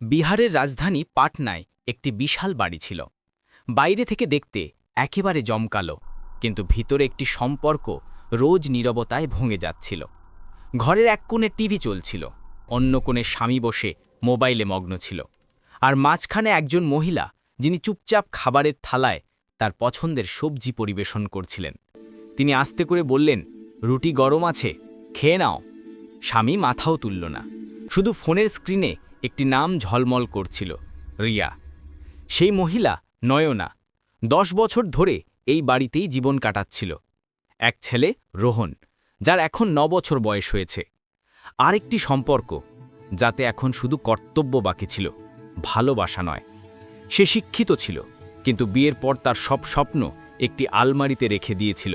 বিহারের রাজধানী পাটনায় একটি বিশাল বাড়ি ছিল। বাইরে থেকে দেখতে একেবারে জমকালো, কিন্তু ভিতরে একটি সম্পর্ক রোজ নীরবতায় ভঙে যাচ্ছিল। ঘরের এক কোণে টিভি চলছিল, অন্য কোণে স্বামী বসে মোবাইলে মগ্ন ছিল, আর মাঝখানে একজন মহিলা যিনি চুপচাপ খাবারের থালায় তার পছন্দের সবজি পরিবেশন করছিলেন। তিনি আস্তে করে বললেন, রুটি গরম আছে, খেয়ে নাও। স্বামী মাথাও তুলল না। শুধু ফোনের স্ক্রিনে একটি নাম ঝলমল করছিল, রিয়া। সেই মহিলা নয়না, দশ বছর ধরে এই বাড়িতেই জীবন কাটাচ্ছিল। এক ছেলে, রোহন, যার এখন ন বছর বয়স হয়েছে। আরেকটি সম্পর্ক, যাতে এখন শুধু কর্তব্য বাকি ছিল, ভালোবাসা নয়। সে শিক্ষিত ছিল, কিন্তু বিয়ের পর তার সব স্বপ্ন একটি আলমারিতে রেখে দিয়েছিল।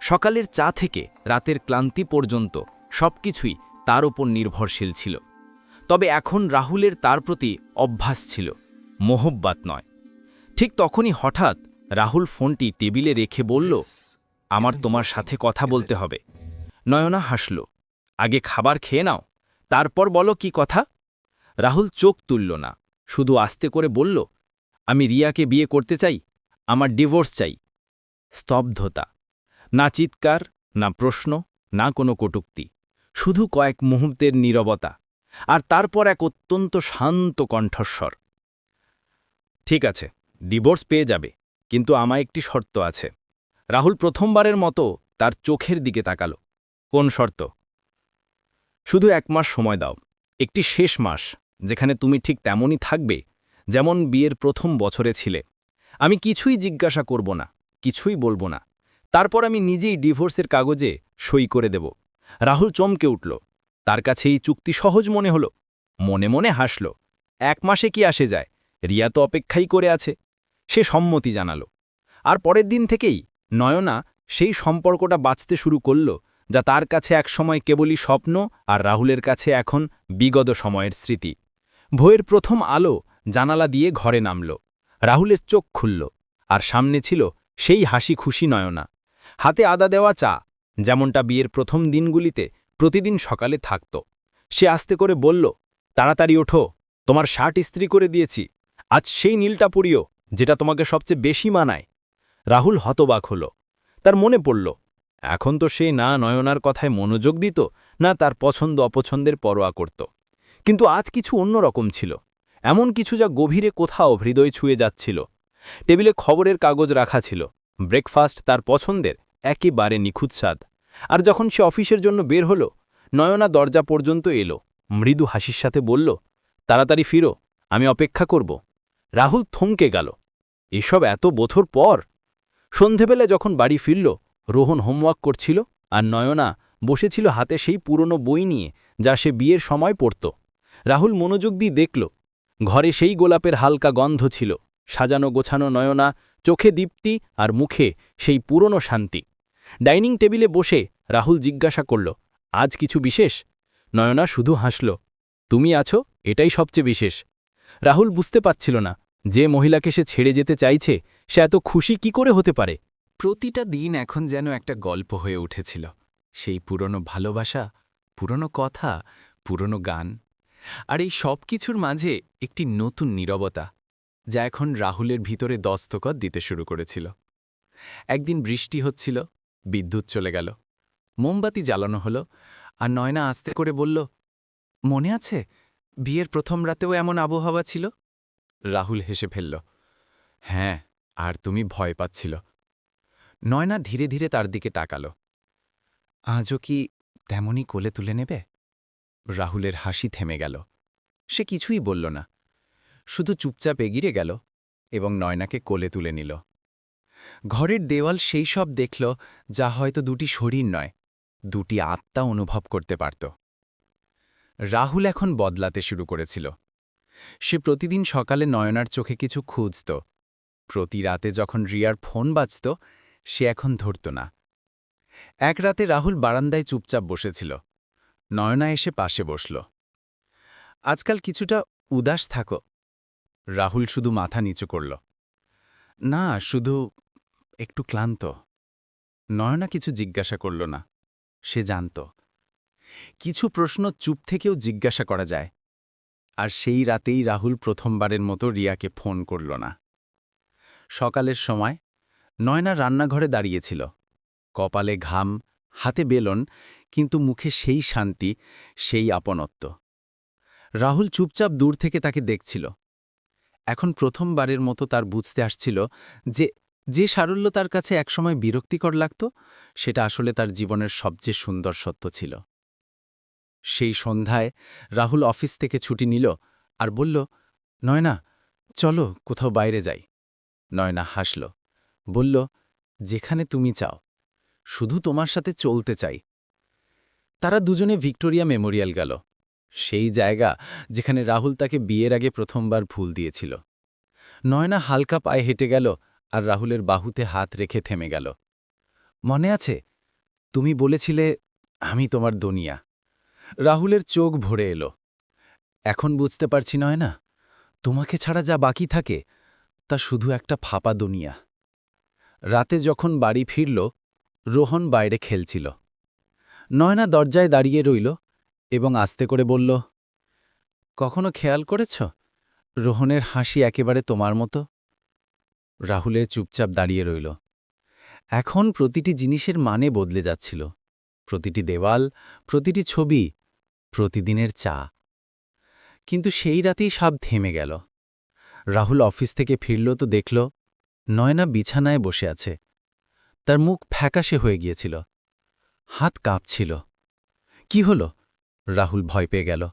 সকালের চা থেকে রাতের ক্লান্তি পর্যন্ত সবকিছুই তার ওপর নির্ভরশীল ছিল। তবে এখন রাহুলের তার প্রতি অভ্যাস ছিল, মোহব্বাত নয়। ঠিক তখনই হঠাৎ রাহুল ফোনটি টেবিলে রেখে বলল, আমার তোমার সাথে কথা বলতে হবে। নয়না হাসল, আগে খাবার খেয়ে নাও, তারপর বলো কি কথা? রাহুল চোখ তুলল না, শুধু আস্তে করে বলল, আমি রিয়াকে বিয়ে করতে চাই, আমার ডিভোর্স চাই। স্তব্ধতা, না চিৎকার, না প্রশ্ন, না কোনো কটুক্তি, শুধু কয়েক মুহূর্তের নীরবতা। আর তারপর এক অত্যন্ত শান্ত কণ্ঠস্বর। ঠিক আছে, ডিভোর্স পেয়ে যাবে, কিন্তু আমায় একটি শর্ত আছে। রাহুল প্রথমবারের মতো তার চোখের দিকে তাকালো। কোন শর্ত? শুধু এক মাস সময় দাও, একটি শেষ মাস, যেখানে তুমি ঠিক তেমনই থাকবে, যেমন বিয়ের প্রথম বছরে ছিলে। আমি কিছুই জিজ্ঞাসা করব না, কিছুই বলব না। তারপর আমি নিজেই ডিভোর্সের কাগজে সই করে দেব। রাহুল চমকে উঠল। তার কাছে এই চুক্তি সহজ মনে হল। মনে মনে হাসল। এক মাসে কি আসে যায়? রিয়া তো অপেক্ষাই করে আছে। সে সম্মতি জানালো। আর পরের দিন থেকেই নয়না সেই সম্পর্কটা বাঁচতে শুরু করল, যা তার কাছে একসময় কেবলই স্বপ্ন আর রাহুলের কাছে এখন বিগত সময়ের স্মৃতি। ভোয়ের প্রথম আলো জানালা দিয়ে ঘরে নামল। রাহুলের চোখ খুলল। আর সামনে ছিল সেই হাসি খুশি নয়না। হাতে আদা দেওয়া চা, যেমনটা বিয়ের প্রথম দিনগুলিতে প্রতিদিন সকালে থাকত। সে আস্তে করে বলল, তাড়াতাড়ি ওঠো, তোমার শার্ট ইস্ত্রি করে দিয়েছি। আজ সেই নীলটা পরিও, যেটা তোমাকে সবচেয়ে বেশি মানায়। রাহুল হতবাক হল। তার মনে পড়ল, এখন তো সে না নয়নার কথায় মনোযোগ দিত, না তার পছন্দ অপছন্দের পরোয়া করত। কিন্তু আজ কিছু অন্যরকম ছিল। এমন কিছু যা গভীরে কোথাও হৃদয় ছুঁয়ে যাচ্ছিল। টেবিলে খবরের কাগজ রাখা ছিল। ব্রেকফাস্ট তার পছন্দের, একেবারে নিখুঁত স্বাদ। আর যখন সে অফিসের জন্য বের হল, নয়না দরজা পর্যন্ত এলো। মৃদু হাসির সাথে বলল, তাড়াতাড়ি ফিরো, আমি অপেক্ষা করব। রাহুল থমকে গেল। এসব এত বছর পর? সন্ধেবেলা যখন বাড়ি ফিরল, রোহন হোমওয়ার্ক করছিল আর নয়না বসেছিল হাতে সেই পুরনো বই নিয়ে যা সে বিয়ের সময় পড়ত। রাহুল মনোযোগ দিয়ে দেখল, ঘরে সেই গোলাপের হালকা গন্ধ ছিল। সাজানো গোছানো নয়না, চোখে দীপ্তি আর মুখে সেই পুরনো শান্তি। ডাইনিং টেবিলে বসে রাহুল জিজ্ঞাসা করল, আজ কিছু বিশেষ? নয়না শুধু হাসল, তুমি আছো? এটাই সবচেয়ে বিশেষ। রাহুল বুঝতে পারছিল না, যে মহিলাকে সে ছেড়ে যেতে চাইছে, সে এত খুশি কি করে হতে পারে? প্রতিটা দিন এখন যেন একটা গল্প হয়ে উঠেছিল, সেই পুরনো ভালোবাসা, পুরনো কথা, পুরনো গান, আর এই সব কিছুর মাঝে একটি নতুন নীরবতা, যা এখন রাহুলের ভিতরে দস্তকত দিতে শুরু করেছিল। একদিন বৃষ্টি হচ্ছিল বিদ্যুৎ চলে গেল। মোমবাতি জ্বালানো হলো আর নয়না আস্তে করে বলল, মনে আছে? বিয়ের প্রথম রাতেও এমন আবহাওয়া ছিল? রাহুল হেসে ফেলল হ্যাঁ আর তুমি ভয় পাচ্ছিল। নয়না ধীরে ধীরে তার দিকে টাকাল আজও কি তেমনই কোলে তুলে নেবে? রাহুলের হাসি থেমে গেল, সে কিছুই বলল না, শুধু চুপচাপ এগিয়ে গেল এবং নয়নাকে কোলে তুলে নিল। ঘরের দেওয়াল সেই সব দেখল যা হয়তো দুটি শরীর নয়, দুটি আত্মা অনুভব করতে পারত। রাহুল এখন বদলাতে শুরু করেছিল। সে প্রতিদিন সকালে নয়নার চোখে কিছু খুঁজত। প্রতি রাতে যখন রিয়ার ফোন বাজত, সে এখন ধরত না। এক রাতে রাহুল বারান্দায় চুপচাপ বসেছিল। নয়না এসে পাশে বসল। আজকাল কিছুটা উদাস থাকো। রাহুল শুধু মাথা নিচু করল। না, শুধু একটু ক্লান্ত। নয়না কিছু জিজ্ঞাসা করল না। সে জানত। কিছু প্রশ্ন চুপ থেকেও জিজ্ঞাসা করা যায়। আর সেই রাতেই রাহুল প্রথমবারের মতো রিয়াকে ফোন করল না। সকালের সময় নয়না রান্নাঘরে দাঁড়িয়েছিল। কপালে ঘাম, হাতে বেলন, কিন্তু মুখে সেই শান্তি, সেই আপনত্ব। রাহুল চুপচাপ দূর থেকে তাকে দেখছিল। এখন প্রথমবারের মতো তার বুঝতে আসছিল যে যে সারল্য তার কাছে একসময় বিরক্তিকর লাগত, সেটা আসলে তার জীবনের সবচেয়ে সুন্দর সত্য ছিল। সেই সন্ধ্যায় রাহুল অফিস থেকে ছুটি নিল আর বলল, নয়না, চলো কোথাও বাইরে যাই। নয়না হাসল, বলল, যেখানে তুমি চাও। শুধু তোমার সাথে চলতে চাই। তারা দুজনে ভিক্টোরিয়া মেমোরিয়াল গেল, সেই জায়গা যেখানে রাহুল তাকে বিয়ের আগে প্রথমবার ভুল দিয়েছিল। নয়না হালকা পায়ে হেঁটে গেল আর রাহুলের বাহুতে হাত রেখে থেমে গেল। মনে আছে? তুমি বলেছিলে, আমি তোমার দুনিয়া। রাহুলের চোখ ভরে এলো। এখন বুঝতে পারছি নয় না? তোমাকে ছাড়া যা বাকি থাকে, তা শুধু একটা ফাঁপা দুনিয়া। রাতে যখন বাড়ি ফিরল, রোহন বাইরে খেলছিল। নয়না দরজায় দাঁড়িয়ে রইল এবং আস্তে করে বলল, কখনো খেয়াল করেছ? রোহনের হাসি একেবারে তোমার মতো। রাহুলের চুপচাপ দাঁড়িয়ে রইল। এখন প্রতিটি জিনিসের মানে বদলে যাচ্ছিল। প্রতিটি দেওয়াল, প্রতিটি ছবি, প্রতিদিনের চা। কিন্তু সেই রাতেই সব থেমে গেল। রাহুল অফিস থেকে ফিরল তো দেখল, নয়না বিছানায় বসে আছে। তার মুখ ফ্যাকাশে হয়ে গিয়েছিল। হাত কাঁপছিল। কি হল? রাহুল ভয় পেয়ে গেল।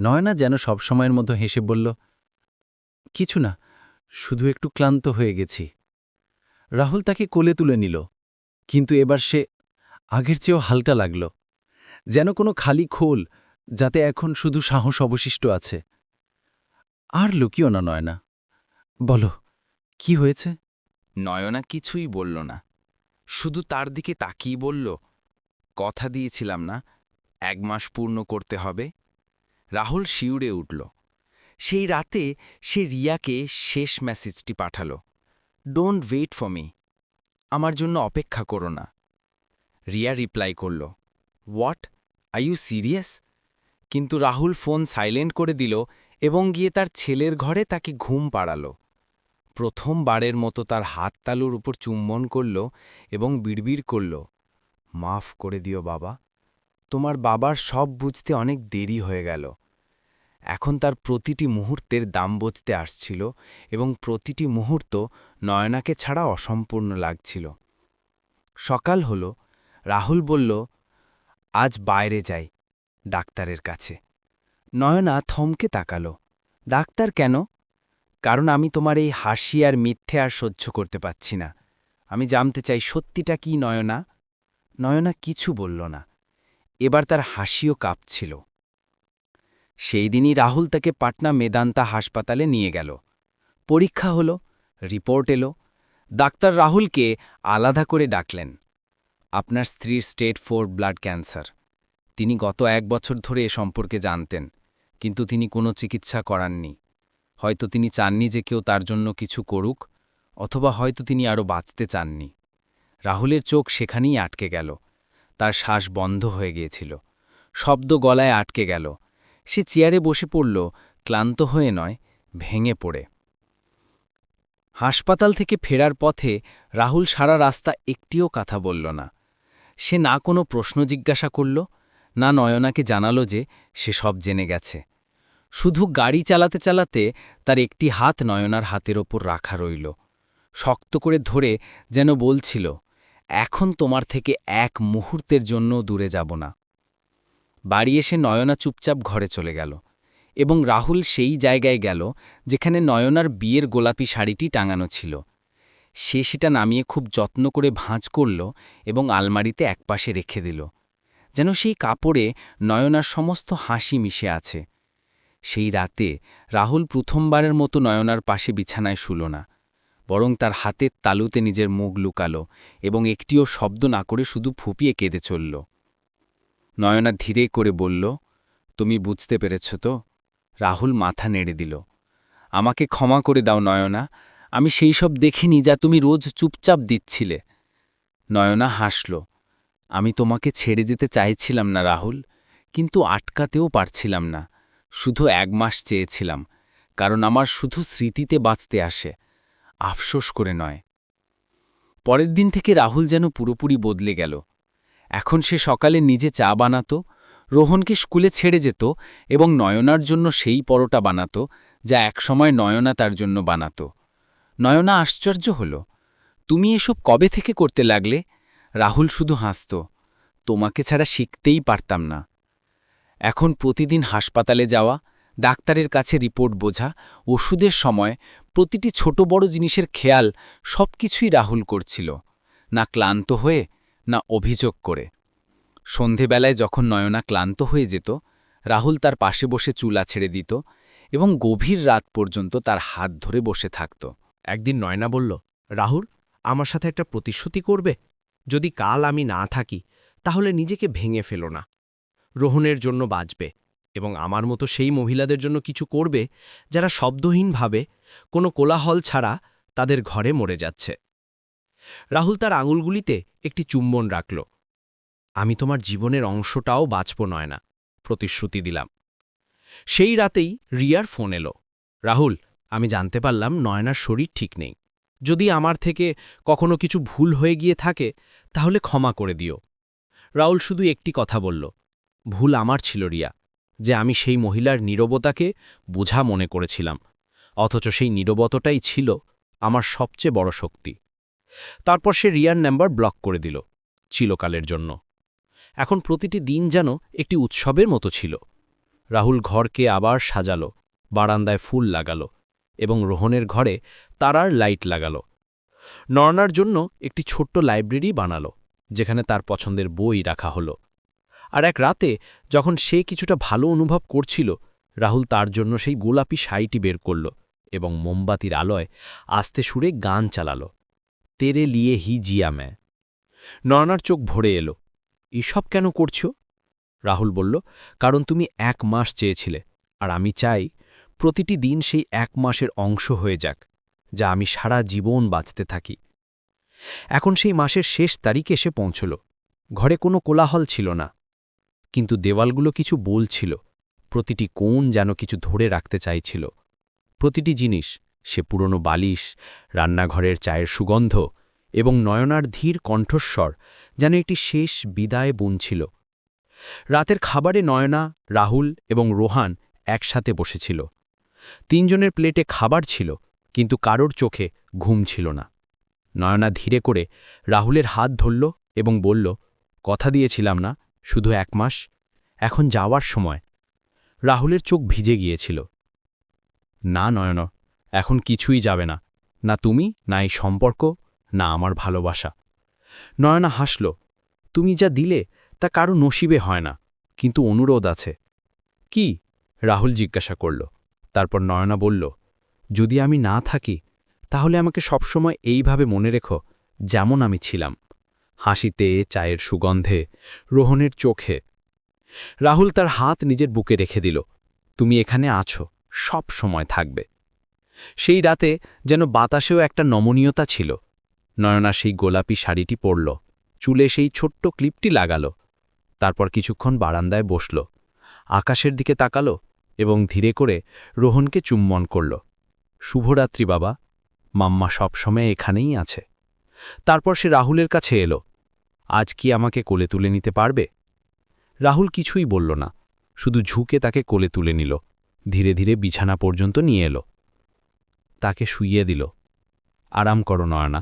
নয়না যেন সবসময়ের মতো হেসে বলল, কিছু না শুধু একটু ক্লান্ত হয়ে গেছি। রাহুল তাকে কোলে তুলে নিল, কিন্তু এবার সে আগের চেয়েও হালকা লাগল, যেন কোনো খালি খোল যাতে এখন শুধু সাহস অবশিষ্ট আছে। আর লুকিও না নয়না। বলো, কি হয়েছে? নয়না কিছুই বলল না। শুধু তার দিকে তাকিয়ে বলল, কথা দিয়েছিলাম না, এক মাস পূর্ণ করতে হবে। রাহুল শিউরে উঠল। সেই রাতে সে রিয়াকে শেষ মেসেজটি পাঠাল। ডোন্ট ওয়েট ফর মি আমার জন্য অপেক্ষা করো না। রিয়া রিপ্লাই করল হোয়াট আই ইউ সিরিয়াস কিন্তু রাহুল ফোন সাইলেন্ট করে দিল এবং গিয়ে তার ছেলের ঘরে তাকে ঘুম পাড়ালো। প্রথমবারের মতো তার হাত তালুর উপর চুম্বন করল এবং বিড়বিড় করল, মাফ করে দিও বাবা। তোমার বাবার সব বুঝতে অনেক দেরি হয়ে গেল। এখন তার প্রতিটি মুহূর্তের দাম বুঝতে আসছিল এবং প্রতিটি মুহূর্ত নয়নাকে ছাড়া অসম্পূর্ণ লাগছিল। সকাল হল, রাহুল বলল, আজ বাইরে যাই ডাক্তারের কাছে। নয়না থমকে তাকালো, ডাক্তার কেন? কারণ আমি তোমার এই হাসি আর মিথ্যে আর সহ্য করতে পাচ্ছি না। আমি জানতে চাই সত্যিটা কি নয়না? নয়না কিছু বলল না। এবার তার হাসিও কাঁপছিল। সেই দিনই রাহুল তাকে পাটনা মেদান্তা হাসপাতালে নিয়ে গেল। পরীক্ষা হল, রিপোর্ট এলো, ডাক্তার রাহুলকে আলাদা করে ডাকলেন। আপনার স্ত্রীর স্টেট ফোর ব্লাড ক্যান্সার। তিনি গত এক বছর ধরে এ সম্পর্কে জানতেন, কিন্তু তিনি কোনো চিকিৎসা করাননি। হয়তো তিনি চাননি যে কেউ তার জন্য কিছু করুক, অথবা হয়তো তিনি আরও বাঁচতে চাননি। রাহুলের চোখ সেখানেই আটকে গেল। তার শ্বাস বন্ধ হয়ে গিয়েছিল। শব্দ গলায় আটকে গেল। সে চেয়ারে বসে পড়ল, ক্লান্ত হয়ে নয়, ভেঙে পড়ে। হাসপাতাল থেকে ফেরার পথে রাহুল সারা রাস্তা একটিও কথা বলল না। সে না কোনো প্রশ্ন জিজ্ঞাসা করল, না নয়নাকে জানালো যে সে সব জেনে গেছে। শুধু গাড়ি চালাতে চালাতে তার একটি হাত নয়নার হাতের ওপর রাখা রইল। শক্ত করে ধরে যেন বলছিল, এখন তোমার থেকে এক মুহূর্তের জন্য দূরে যাব না। বাড়ি এসে নয়না চুপচাপ ঘরে চলে গেল এবং রাহুল সেই জায়গায় গেল যেখানে নয়নার বিয়ের গোলাপি শাড়িটি টাঙানো ছিল। সে সেটা নামিয়ে খুব যত্ন করে ভাঁজ করল এবং আলমারিতে একপাশে রেখে দিল। যেন সেই কাপড়ে নয়নার সমস্ত হাসি মিশে আছে। সেই রাতে রাহুল প্রথমবারের মতো নয়নার পাশে বিছানায় শুল না, বরং তার হাতের তালুতে নিজের মুখ লুকালো এবং একটিও শব্দ না করে শুধু ফুপিয়ে কেঁদে চলল। নয়না ধীরে করে বলল, তুমি বুঝতে পেরেছ তো? রাহুল মাথা নেড়ে দিল, আমাকে ক্ষমা করে দাও নয়না, আমি সেই সব দেখিনি যা তুমি রোজ চুপচাপ দিচ্ছিলে। নয়না হাসল, আমি তোমাকে ছেড়ে যেতে চাইছিলাম না রাহুল, কিন্তু আটকাতেও পারছিলাম না, শুধু এক মাস চেয়েছিলাম, কারণ আমার শুধু স্মৃতিতে বাঁচতে আসে, আফসোস করে নয়। পরের দিন থেকে রাহুল যেন পুরোপুরি বদলে গেল এখন সে সকালে নিজে চা বানাতো, রোহনকে স্কুলে ছেড়ে যেত এবং নয়নার জন্য সেই পরোটা বানাতো, যা একসময় নয়না তার জন্য বানাতো। নয়না আশ্চর্য হল, তুমি এসব কবে থেকে করতে লাগলে? রাহুল শুধু হাসত, তোমাকে ছাড়া শিখতেই পারতাম না। এখন প্রতিদিন হাসপাতালে যাওয়া, ডাক্তারের কাছে রিপোর্ট বোঝা, ওষুধের সময়, প্রতিটি ছোট বড় জিনিসের খেয়াল সব কিছুই রাহুল করছিল। না ক্লান্ত হয়ে না অভিযোগ করে। সন্ধেবেলায় যখন নয়না ক্লান্ত হয়ে যেত, রাহুল তার পাশে বসে চুলা ছেড়ে দিত এবং গভীর রাত পর্যন্ত তার হাত ধরে বসে থাকত। একদিন নয়না বলল, রাহুল, আমার সাথে একটা প্রতিশ্রুতি করবে? যদি কাল আমি না থাকি, তাহলে নিজেকে ভেঙে ফেলো না। রোহনের জন্য বাঁচবে এবং আমার মতো সেই মহিলাদের জন্য কিছু করবে যারা শব্দহীনভাবে কোনো কোলাহল ছাড়া তাদের ঘরে মরে যাচ্ছে। রাহুল তার আঙুলগুলিতে একটি চুম্বন রাখল। আমি তোমার জীবনের অংশটাও বাঁচব নয় না, প্রতিশ্রুতি দিলাম। সেই রাতেই রিয়ার ফোন এলো। রাহুল, আমি জানতে পারলাম নয়নার শরীর ঠিক নেই। যদি আমার থেকে কখনো কিছু ভুল হয়ে গিয়ে থাকে, তাহলে ক্ষমা করে দিও। রাহুল শুধু একটি কথা বলল, ভুল আমার ছিল রিয়া, যে আমি সেই মহিলার নীরবতাকে বোঝা মনে করেছিলাম। অথচ সেই নীরবতাটাই ছিল আমার সবচেয়ে বড় শক্তি। তারপর সে রিয়ার নাম্বার ব্লক করে দিল চিরকালের জন্য। এখন প্রতিটি দিন যেন একটি উৎসবের মতো ছিল। রাহুল ঘরকে আবার সাজালো, বারান্দায় ফুল লাগালো এবং রোহনের ঘরে তারার লাইট লাগালো। নর্নার জন্য একটি ছোট্ট লাইব্রেরি বানালো, যেখানে তার পছন্দের বই রাখা হলো। আর এক রাতে যখন সে কিছুটা ভালো অনুভব করছিল, রাহুল তার জন্য সেই গোলাপি শাড়িটি বের করল এবং মোমবাতির আলোয় আস্তে সুরে গান চালালো। তেরে লিয়ে হি জিয়া ম্যা। নর্নার চোখ ভরে এলো। এসব কেন করছ? রাহুল বলল, কারণ তুমি এক মাস চেয়েছিলে, আর আমি চাই প্রতিটি দিন সেই এক মাসের অংশ হয়ে যাক, যা আমি সারা জীবন বাঁচতে থাকি। এখন সেই মাসের শেষ তারিখ এসে পৌঁছল। ঘরে কোনো কোলাহল ছিল না, কিন্তু দেওয়ালগুলো কিছু বলছিল প্রতিটি কোণ যেন কিছু ধরে রাখতে চাইছিল। প্রতিটি জিনিস সে পুরনো বালিশ, রান্নাঘরের চায়ের সুগন্ধ এবং নয়নার ধীর কণ্ঠস্বর যেন একটি শেষ বিদায় বুনছিল রাতের খাবারে নয়না, রাহুল এবং রোহান একসাথে বসেছিল। তিনজনের প্লেটে খাবার ছিল, কিন্তু কারোর চোখে ঘুম ছিল না। নয়না ধীরে করে রাহুলের হাত ধরল এবং বলল, কথা দিয়েছিলাম না, শুধু এক মাস, এখন যাওয়ার সময়। রাহুলের চোখ ভিজে গিয়েছিল। না নয়ন এখন কিছুই যাবে না না তুমি, না এই সম্পর্ক, না আমার ভালোবাসা। নয়না হাসল, তুমি যা দিলে, তা কারও নসিবে হয় না, কিন্তু অনুরোধ আছে। কি? রাহুল জিজ্ঞাসা করল। তারপর নয়না বলল, যদি আমি না থাকি, তাহলে আমাকে সবসময় এইভাবে মনে রেখো, যেমন আমি ছিলাম, হাসিতে, চায়ের সুগন্ধে, রোহনের চোখে। রাহুল তার হাত নিজের বুকে রেখে দিল, তুমি এখানে আছো সব সময় থাকবে। সেই রাতে যেন বাতাসেও একটা নমনীয়তা ছিল। নয়না সেই গোলাপি শাড়িটি পরল, চুলে সেই ছোট্ট ক্লিপটি লাগালো, তারপর কিছুক্ষণ বারান্দায় বসল, আকাশের দিকে তাকালো এবং ধীরে করে রোহনকে চুম্বন করল। শুভরাত্রি বাবা, মাম্মা সবসময় এখানেই আছে। তারপর সে রাহুলের কাছে এলো, আজ কি আমাকে কোলে তুলে নিতে পারবে? রাহুল কিছুই বলল না, শুধু ঝুঁকে তাকে কোলে তুলে নিল, ধীরে ধীরে বিছানা পর্যন্ত নিয়ে এলো। তাকে শুইয়ে দিল। আরাম করো নয়না।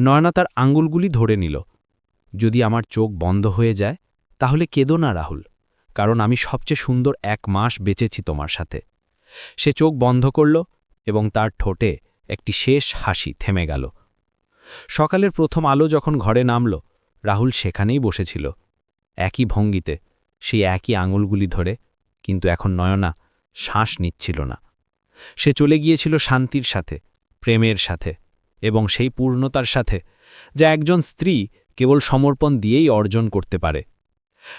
নয়না তার আঙ্গুলগুলি ধরে নিল। যদি আমার চোখ বন্ধ হয়ে যায়, তাহলে কেঁদো না রাহুল, কারণ আমি সবচেয়ে সুন্দর এক মাস বেঁচেছি তোমার সাথে। সে চোখ বন্ধ করল এবং তার ঠোঁটে একটি শেষ হাসি থেমে গেল। সকালের প্রথম আলো যখন ঘরে নামল, রাহুল সেখানেই বসেছিল। একই ভঙ্গিতে, সেই একই আঙুলগুলি ধরে, কিন্তু এখন নয়না শ্বাস নিচ্ছিল না। সে চলে গিয়েছিল শান্তির সাথে, প্রেমের সাথে এবং সেই পূর্ণতার সাথে, যা একজন স্ত্রী কেবল সমর্পণ দিয়েই অর্জন করতে পারে।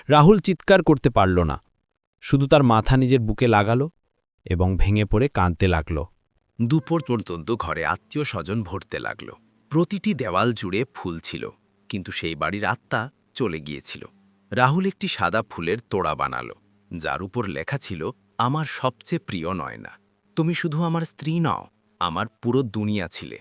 রাহুল চিৎকার করতে পারল না, শুধু তার মাথা নিজের বুকে লাগালো এবং ভেঙে পড়ে কাঁদতে লাগল। দুপুর পর্যন্ত ঘরে আত্মীয় স্বজন ভরতে লাগল। প্রতিটি দেওয়াল জুড়ে ফুল ছিল, কিন্তু সেই বাড়ির আত্মা চলে গিয়েছিল। রাহুল একটি সাদা ফুলের তোড়া বানালো, যার উপর লেখা ছিল, আমার সবচেয়ে প্রিয় নয়না। তুমি শুধু আমার স্ত্রী নও, আমার পুরো দুনিয়া ছিলে।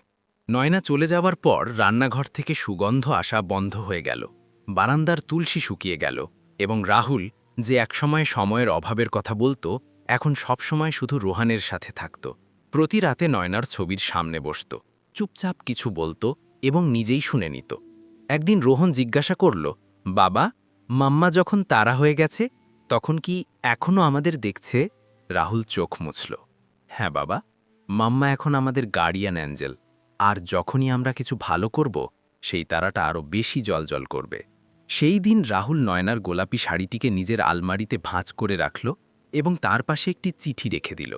নয়না চলে যাওয়ার পর রান্নাঘর থেকে সুগন্ধ আসা বন্ধ হয়ে গেল। বারান্দার তুলসী শুকিয়ে গেল এবং রাহুল যে একসময় সময়ের অভাবের কথা বলতো, এখন সবসময় শুধু রোহানের সাথে থাকত। প্রতি রাতে নয়নার ছবির সামনে বসত। চুপচাপ কিছু বলতো এবং নিজেই শুনে নিত। একদিন রোহন জিজ্ঞাসা করল, বাবা, মাম্মা যখন তারা হয়ে গেছে, তখন কি এখনও আমাদের দেখছে? রাহুল চোখ মুছল। হ্যাঁ বাবা, মাম্মা এখন আমাদের গার্ডিয়ান অ্যাঞ্জেল, আর যখনই আমরা কিছু ভালো করব, সেই তারাটা আরও বেশি জলজল করবে। সেই দিন রাহুল নয়নার গোলাপি শাড়িটিকে নিজের আলমারিতে ভাঁজ করে রাখল এবং তার পাশে একটি চিঠি রেখে দিল।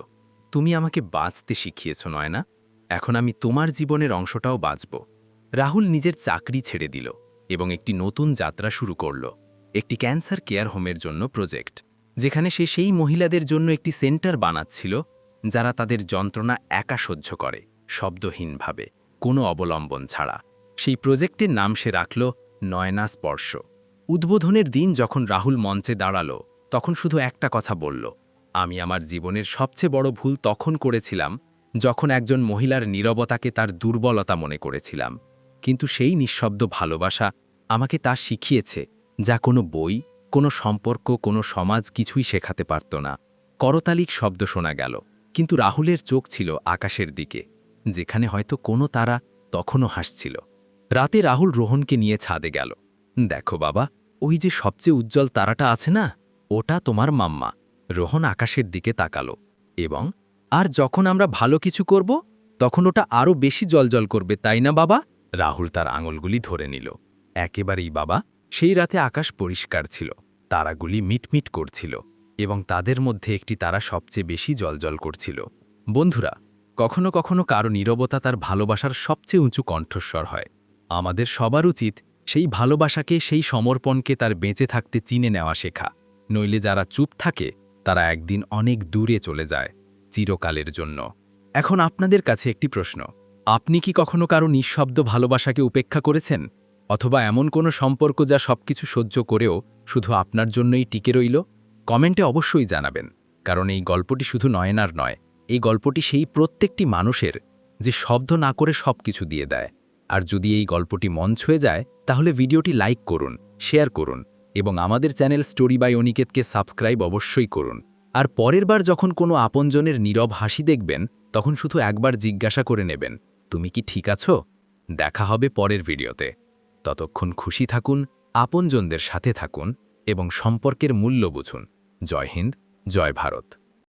তুমি আমাকে বাঁচতে শিখিয়েছ, নয়না। এখন আমি তোমার জীবনের অংশটাও বাঁচব। রাহুল নিজের চাকরি ছেড়ে দিল এবং একটি নতুন যাত্রা শুরু করল, একটি ক্যান্সার কেয়ার হোমের জন্য প্রজেক্ট, যেখানে সে সেই মহিলাদের জন্য একটি সেন্টার বানাচ্ছিল যারা তাদের যন্ত্রণা একা সহ্য করে, শব্দহীনভাবে, কোনো অবলম্বন ছাড়া। সেই প্রজেক্টের নাম সে রাখল নয়না স্পর্শ। উদ্বোধনের দিন যখন রাহুল মঞ্চে দাঁড়াল, তখন শুধু একটা কথা বলল, আমি আমার জীবনের সবচেয়ে বড় ভুল তখন করেছিলাম, যখন একজন মহিলার নীরবতাকে তার দুর্বলতা মনে করেছিলাম। কিন্তু সেই নিঃশব্দ ভালোবাসা আমাকে তা শিখিয়েছে, যা কোনো বই, কোনো সম্পর্ক, কোনো সমাজ কিছুই শেখাতে পারত না। করতালিক শব্দ শোনা গেল। কিন্তু রাহুলের চোখ ছিল আকাশের দিকে, যেখানে হয়তো কোনো তারা তখনও হাসছিল। রাতে রাহুল রোহনকে নিয়ে ছাদে গেল। দেখো বাবা, ওই যে সবচেয়ে উজ্জ্বল তারাটা আছে না, ওটা তোমার মাম্মা। রোহন আকাশের দিকে তাকালো এবং, আর যখন আমরা ভালো কিছু করব, তখন ওটা আরও বেশি জলজল করবে, তাই না বাবা? রাহুল তার আঙুলগুলি ধরে নিল। একেবারেই বাবা, সেই রাতে আকাশ পরিষ্কার ছিল, তারাগুলি মিটমিট করছিল। এবং তাদের মধ্যে একটি তারা সবচেয়ে বেশি জলজল করছিল। বন্ধুরা, কখনো কখনো কারও নীরবতা তার ভালোবাসার সবচেয়ে উঁচু কণ্ঠস্বর হয়। আমাদের সবার উচিত সেই ভালোবাসাকে, সেই সমর্পণকে তার বেঁচে থাকতে চিনে নেওয়া শেখা। নইলে যারা চুপ থাকে, তারা একদিন অনেক দূরে চলে যায়, চিরকালের জন্য। এখন আপনাদের কাছে একটি প্রশ্ন। আপনি কি কখনো কারও নিঃশব্দ ভালোবাসাকে উপেক্ষা করেছেন? অথবা এমন কোনো সম্পর্ক যা সবকিছু সহ্য করেও শুধু আপনার জন্যই টিকে রইল? কমেন্টে অবশ্যই জানাবেন, কারণ এই গল্পটি শুধু নয়নার নয়, এই গল্পটি সেই প্রত্যেকটি মানুষের যে শব্দ না করে সব কিছু দিয়ে দেয়। আর যদি এই গল্পটি মন ছুঁয়ে যায়, তাহলে ভিডিওটি লাইক করুন, শেয়ার করুন এবং আমাদের চ্যানেল স্টোরি বাই অনিকেতকে সাবস্ক্রাইব অবশ্যই করুন। আর পরের বার যখন কোনো আপনজনের নীরব হাসি দেখবেন, তখন শুধু একবার জিজ্ঞাসা করে নেবেন, তুমি কি ঠিক আছো? দেখা হবে পরের ভিডিওতে। ততক্ষণ খুশি থাকুন, আপনজনদের সাথে থাকুন এবং সম্পর্কের মূল্য বুঝুন। জয় হিন্দ জয় ভারত।